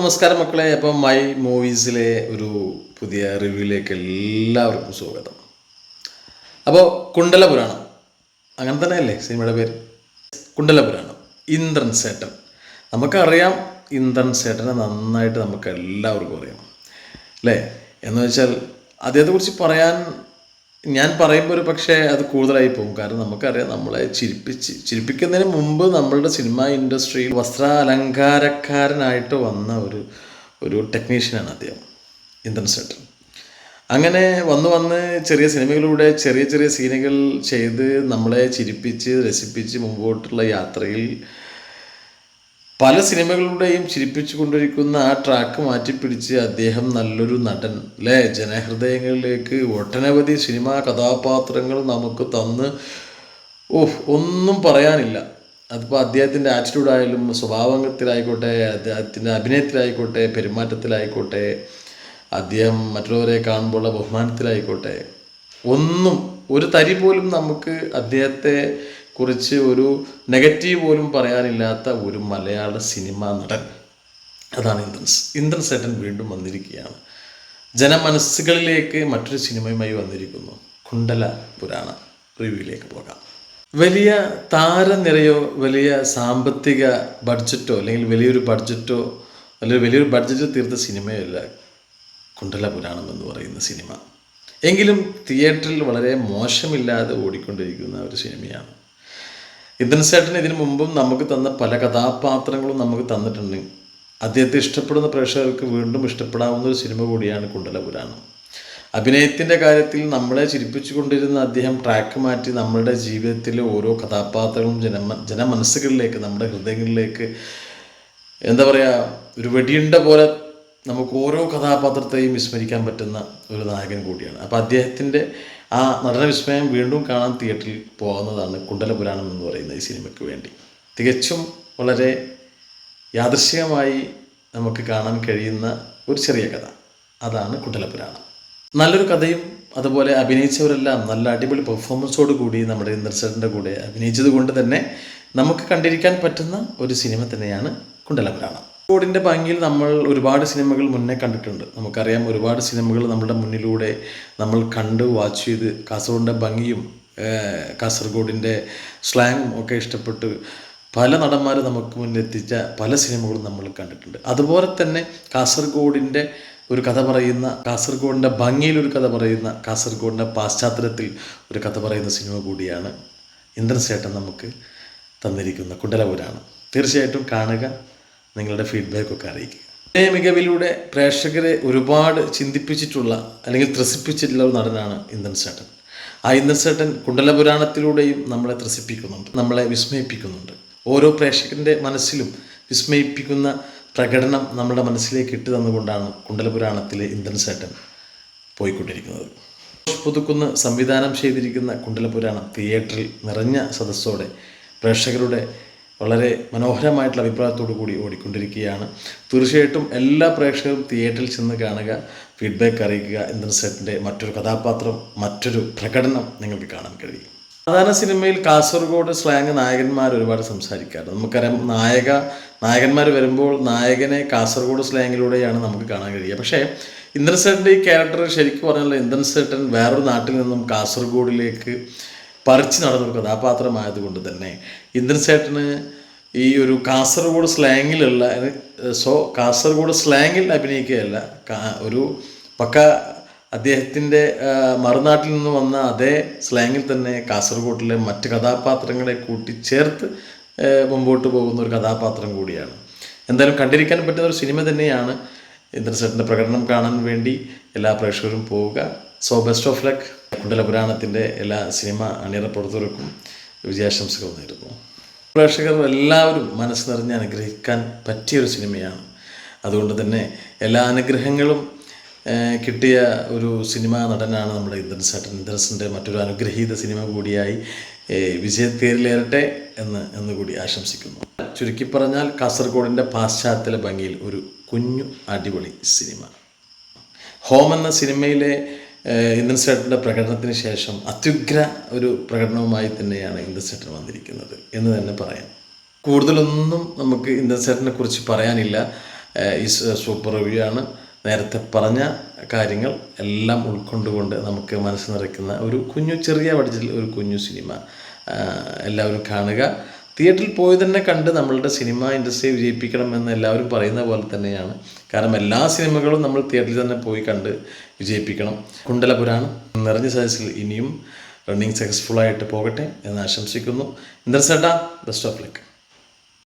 നമസ്കാരം മക്കളെ. അപ്പം മൈ മൂവീസിലെ ഒരു പുതിയ റിവ്യൂയിലേക്ക് എല്ലാവർക്കും സ്വാഗതം. അപ്പോൾ കുണ്ടല പുരാണം അങ്ങനെ തന്നെയല്ലേ സിനിമയുടെ പേര്? കുണ്ടല പുരാണം ഇന്ദ്രൻ സേട്ടൻ. നമുക്കറിയാം ഇന്ദ്രൻ സേട്ടനെ നന്നായിട്ട് നമുക്ക് എല്ലാവർക്കും അറിയാം. അല്ലേ? എന്ന് വെച്ചാൽ അദ്ദേഹത്തെക്കുറിച്ച് പറയാൻ ഞാൻ പറയുമ്പോൾ ഒരു പക്ഷേ അത് കൂടുതലായി പോകും. കാരണം നമുക്കറിയാം നമ്മളെ ചിരിപ്പിച്ച് ചിരിപ്പിക്കുന്നതിന് മുമ്പ് നമ്മളുടെ സിനിമ ഇൻഡസ്ട്രിയിൽ വസ്ത്ര അലങ്കാരക്കാരനായിട്ട് വന്ന ഒരു ഒരു ടെക്നീഷ്യനാണ് അദ്ദേഹം ഇന്ദ്രൻ സെട്ടർ. അങ്ങനെ വന്ന് വന്ന് ചെറിയ സിനിമകളിലൂടെ ചെറിയ ചെറിയ സീനുകൾ ചെയ്ത് നമ്മളെ ചിരിപ്പിച്ച് രസിപ്പിച്ച് മുമ്പോട്ടുള്ള യാത്രയിൽ പല സിനിമകളുടെയും ചിരിപ്പിച്ചു കൊണ്ടിരിക്കുന്ന ആ ട്രാക്ക് മാറ്റിപ്പിടിച്ച് അദ്ദേഹം നല്ലൊരു നടൻ അല്ലേ ജനഹൃദയങ്ങളിലേക്ക് ഒട്ടനവധി സിനിമാ കഥാപാത്രങ്ങൾ നമുക്ക് തന്ന്. ഓഹ് ഒന്നും പറയാനില്ല. അതിപ്പോൾ അദ്ദേഹത്തിന്റെ ആറ്റിറ്റ്യൂഡായാലും സ്വഭാവത്തിലായിക്കോട്ടെ അദ്ദേഹത്തിന്റെ അഭിനയത്തിലായിക്കോട്ടെ പെരുമാറ്റത്തിലായിക്കോട്ടെ അദ്ദേഹം മറ്റുള്ളവരെ കാണുമ്പോഴുള്ള ബഹുമാനത്തിലായിക്കോട്ടെ ഒന്നും ഒരു തരി പോലും നമുക്ക് അദ്ദേഹത്തെ കുറിച്ച് ഒരു നെഗറ്റീവ് പോലും പറയാനില്ലാത്ത ഒരു മലയാള സിനിമാ നടൻ. അതാണ് ഇന്ദ്രൻസ്. ഇന്ദ്രൻ സേട്ടൻ വീണ്ടും വന്നിരിക്കുകയാണ്. ജനമനസ്സുകളിലേക്ക് മറ്റൊരു സിനിമയുമായി വന്നിരിക്കുന്നു. കുണ്ടല പുരാണ റിവ്യൂയിലേക്ക് പോകാം. വലിയ താരനിരയോ വലിയ സാമ്പത്തിക ബഡ്ജറ്റോ അല്ലെങ്കിൽ വലിയൊരു ബഡ്ജറ്റോ അല്ലെങ്കിൽ വലിയൊരു ബഡ്ജറ്റ് തീർത്ത സിനിമയല്ല കുണ്ടല പുരാണം എന്ന് പറയുന്ന സിനിമ. എങ്കിലും തിയേറ്ററിൽ വളരെ മോശമില്ലാതെ ഓടിക്കൊണ്ടിരിക്കുന്ന ഒരു സിനിമയാണ് ഇന്ദ്രൻ സേട്ടൻ ഇതിനു മുമ്പും നമുക്ക് തന്ന പല കഥാപാത്രങ്ങളും നമുക്ക് തന്നിട്ടുണ്ട്. അദ്ദേഹത്തെ ഇഷ്ടപ്പെടുന്ന പ്രേക്ഷകർക്ക് വീണ്ടും ഇഷ്ടപ്പെടാവുന്ന ഒരു സിനിമ കൂടിയാണ് കുണ്ടലപുരാണ്. അഭിനയത്തിന്റെ കാര്യത്തിൽ നമ്മളെ ചിരിപ്പിച്ചു കൊണ്ടിരുന്ന അദ്ദേഹം ട്രാക്ക് മാറ്റി നമ്മളുടെ ജീവിതത്തിലെ ഓരോ കഥാപാത്രങ്ങളും ജനമ ജനമനസ്സുകളിലേക്ക് നമ്മുടെ ഹൃദയങ്ങളിലേക്ക് എന്താ പറയുക ഒരു വെടിയുണ്ട പോലെ നമുക്ക് ഓരോ കഥാപാത്രത്തെയും വിസ്മരിക്കാൻ പറ്റുന്ന ഒരു നായകൻ കൂടിയാണ്. അപ്പോൾ അദ്ദേഹത്തിന്റെ ആ നടന വിസ്മയം വീണ്ടും കാണാൻ തിയേറ്ററിൽ പോകുന്നതാണ് കുണ്ടലപുരാണം എന്ന് പറയുന്ന ഈ സിനിമയ്ക്ക് വേണ്ടി. തികച്ചും വളരെ യാദൃശ്യമായി നമുക്ക് കാണാൻ കഴിയുന്ന ഒരു ചെറിയ കഥ. അതാണ് കുണ്ടലപുരാണം. നല്ലൊരു കഥയും അതുപോലെ അഭിനയിച്ചവരെല്ലാം നല്ല അടിപൊളി പെർഫോമൻസോട് കൂടി നമ്മുടെ ഇന്ദ്രസേട്ടന്റെ കൂടെ അഭിനയിച്ചത് കൊണ്ട് തന്നെ നമുക്ക് കണ്ടിരിക്കാൻ പറ്റുന്ന ഒരു സിനിമ തന്നെയാണ് കുണ്ടലപുരാണം. കാസർഗോഡിന്റെ ഭംഗിയിൽ നമ്മൾ ഒരുപാട് സിനിമകൾ മുന്നേ കണ്ടിട്ടുണ്ട്. നമുക്കറിയാം ഒരുപാട് സിനിമകൾ നമ്മുടെ മുന്നിലൂടെ നമ്മൾ കണ്ട് വാച്ച് ചെയ്ത് കാസർഗോഡിന്റെ ഭംഗിയും കാസർഗോഡിന്റെ സ്ലാങ്ങും ഒക്കെ ഇഷ്ടപ്പെട്ട് പല നടന്മാർ നമുക്ക് മുന്നിൽ എത്തിച്ച പല സിനിമകളും നമ്മൾ കണ്ടിട്ടുണ്ട്. അതുപോലെ തന്നെ കാസർഗോഡിന്റെ ഒരു കഥ പറയുന്ന കാസർഗോഡിന്റെ ഭംഗിയിൽ ഒരു കഥ പറയുന്ന കാസർഗോഡിന്റെ പാശ്ചാത്തലത്തിൽ ഒരു കഥ പറയുന്ന സിനിമ കൂടിയാണ് ഇന്ദ്രൻ സേട്ടൻ നമുക്ക് തന്നിരിക്കുന്ന കുണ്ടലപുരാണ്. തീർച്ചയായിട്ടും കാണുക. നിങ്ങളുടെ ഫീഡ്ബാക്കൊക്കെ അറിയിക്കുക. ഇതേ മികവിലൂടെ പ്രേക്ഷകരെ ഒരുപാട് ചിന്തിപ്പിച്ചിട്ടുള്ള അല്ലെങ്കിൽ ത്രസിപ്പിച്ചിട്ടുള്ള ഒരു നടനാണ് ഇന്ദൻ സേട്ടൻ ആ ഇന്ദൻ സേട്ടൻ കുണ്ടലപുരാണത്തിലൂടെയും നമ്മളെ ത്രസിപ്പിക്കുന്നുണ്ട് നമ്മളെ വിസ്മയിപ്പിക്കുന്നുണ്ട്. ഓരോ പ്രേക്ഷകന്റെ മനസ്സിലും വിസ്മയിപ്പിക്കുന്ന പ്രകടനം നമ്മുടെ മനസ്സിലേക്ക് ഇട്ട് തന്നുകൊണ്ടാണ് കുണ്ടലപുരാണത്തിലെ ഇന്ദൻ സേട്ടൻ പോയിക്കൊണ്ടിരിക്കുന്നത്. പുതുക്കുന്ന സംവിധാനം ചെയ്തിരിക്കുന്ന കുണ്ടലപുരാണം തിയേറ്ററിൽ നിറഞ്ഞ സദസ്സോടെ പ്രേക്ഷകരുടെ വളരെ മനോഹരമായിട്ടുള്ള അഭിപ്രായത്തോടു കൂടി ഓടിക്കൊണ്ടിരിക്കുകയാണ്. തീർച്ചയായിട്ടും എല്ലാ പ്രേക്ഷകരും തിയേറ്ററിൽ ചെന്ന് കാണുക ഫീഡ്ബാക്ക് അറിയിക്കുക ഇന്ദ്രൻ സെറ്റിന്റെ മറ്റൊരു കഥാപാത്രം മറ്റൊരു പ്രകടനം നിങ്ങൾക്ക് കാണാൻ കഴിയും. സാധാരണ സിനിമയിൽ കാസർഗോഡ് സ്ലാങ് നായകന്മാർ ഒരുപാട് സംസാരിക്കാറുണ്ട്. നമുക്കറിയാം നായക നായകന്മാർ വരുമ്പോൾ നായകനെ കാസർഗോഡ് സ്ലാങ്ങിലൂടെയാണ് നമുക്ക് കാണാൻ കഴിയുക. പക്ഷേ ഇന്ദ്രൻ ഈ ക്യാരക്ടർ ശരിക്കും പറഞ്ഞാൽ ഇന്ദ്രൻ സേട്ടൻ വേറൊരു നാട്ടിൽ നിന്നും കാസർഗോഡിലേക്ക് പറിച്ചു നടന്നൊരു കഥാപാത്രമായതുകൊണ്ട് തന്നെ. ഇന്ദ്രൻ സേട്ടന് ഈ ഒരു കാസർഗോഡ് സ്ലാങ്ങിലുള്ള സോ കാസർഗോഡ് സ്ലാങ്ങിൽ അഭിനയിക്കുകയല്ല ഒരു പക്ക അദ്ദേഹത്തിന്റെ മറുനാട്ടിൽ നിന്ന് വന്ന അതേ സ്ലാങ്ങിൽ തന്നെ കാസർഗോഡിലെ മറ്റ് കഥാപാത്രങ്ങളെ കൂട്ടിച്ചേർത്ത് മുമ്പോട്ട് പോകുന്ന ഒരു കഥാപാത്രം കൂടിയാണ്. എന്തായാലും കണ്ടിരിക്കാൻ പറ്റുന്ന ഒരു സിനിമ തന്നെയാണ് ഇന്ദ്രസേട്ടന്റെ പ്രകടനം കാണാൻ വേണ്ടി എല്ലാ പ്രേക്ഷകരും പോവുക. സോ ബെസ്റ്റ് ഓഫ് ലക്ക് കുണ്ടലപുരാണത്തിന്റെ എല്ലാ സിനിമ അണിയറ പ്രവർത്തകർക്കും വിജയാശംസകൾ നേരുന്നു. പ്രേക്ഷകർ എല്ലാവരും മനസ്സ് നിറഞ്ഞ് അനുഗ്രഹിക്കാൻ പറ്റിയൊരു സിനിമയാണ്. അതുകൊണ്ട് തന്നെ എല്ലാ അനുഗ്രഹങ്ങളും കിട്ടിയ ഒരു സിനിമാ നടനാണ് നമ്മുടെ ഇന്ദ്രൻ സേട്ടൻ ഇന്ദ്രൻസിന്റെ മറ്റൊരു അനുഗ്രഹീത സിനിമ കൂടിയായി വിജയത്തേരിലേറട്ടെ എന്ന് എന്നുകൂടി ആശംസിക്കുന്നു. ചുരുക്കി പറഞ്ഞാൽ കാസർഗോഡിന്റെ പാശ്ചാത്തല ഭംഗിയിൽ ഒരു കുഞ്ഞു അടിപൊളി സിനിമ. ഹോം എന്ന സിനിമയിലെ ഏഹ്, ഇന്ദ്രൻ സേട്ടന്റെ പ്രകടനത്തിന് ശേഷം അത്യുഗ്ര ഒരു പ്രകടനവുമായി തന്നെയാണ് സേട്ടൻ വന്നിരിക്കുന്നത് എന്ന് തന്നെ പറയാം. കൂടുതലൊന്നും നമുക്ക് ഇന്ദ്രൻ സേട്ടനെ കുറിച്ച് പറയാനില്ല. ഈ സൂപ്പർ റിവ്യൂ ആണ്. നേരത്തെ പറഞ്ഞ കാര്യങ്ങൾ എല്ലാം ഉൾക്കൊണ്ടുകൊണ്ട് നമുക്ക് മനസ്സ് നിറയ്ക്കുന്ന ഒരു കുഞ്ഞു ചെറിയ ബഡ്ജറ്റിൽ ഒരു കുഞ്ഞു സിനിമ. എല്ലാവരും കാണുക. തിയേറ്ററിൽ പോയി തന്നെ കണ്ട് നമ്മളുടെ സിനിമ ഇൻഡസ്ട്രിയെ വിജയിപ്പിക്കണം എന്ന് എല്ലാവരും പറയുന്ന പോലെ തന്നെയാണ്. കാരണം എല്ലാ സിനിമകളും നമ്മൾ തിയേറ്ററിൽ തന്നെ പോയി കണ്ട് വിജയിപ്പിക്കണം. കുണ്ടലപുരാണം നിറഞ്ഞ സദസ്സിൽ ഇനിയും റണ്ണിങ് സക്സസ്ഫുൾ ആയിട്ട് പോകട്ടെ എന്ന് ആശംസിക്കുന്നു. ഇന്ദ്രസേട്ടാ ബെസ്റ്റ് ഓഫ് ലക്ക്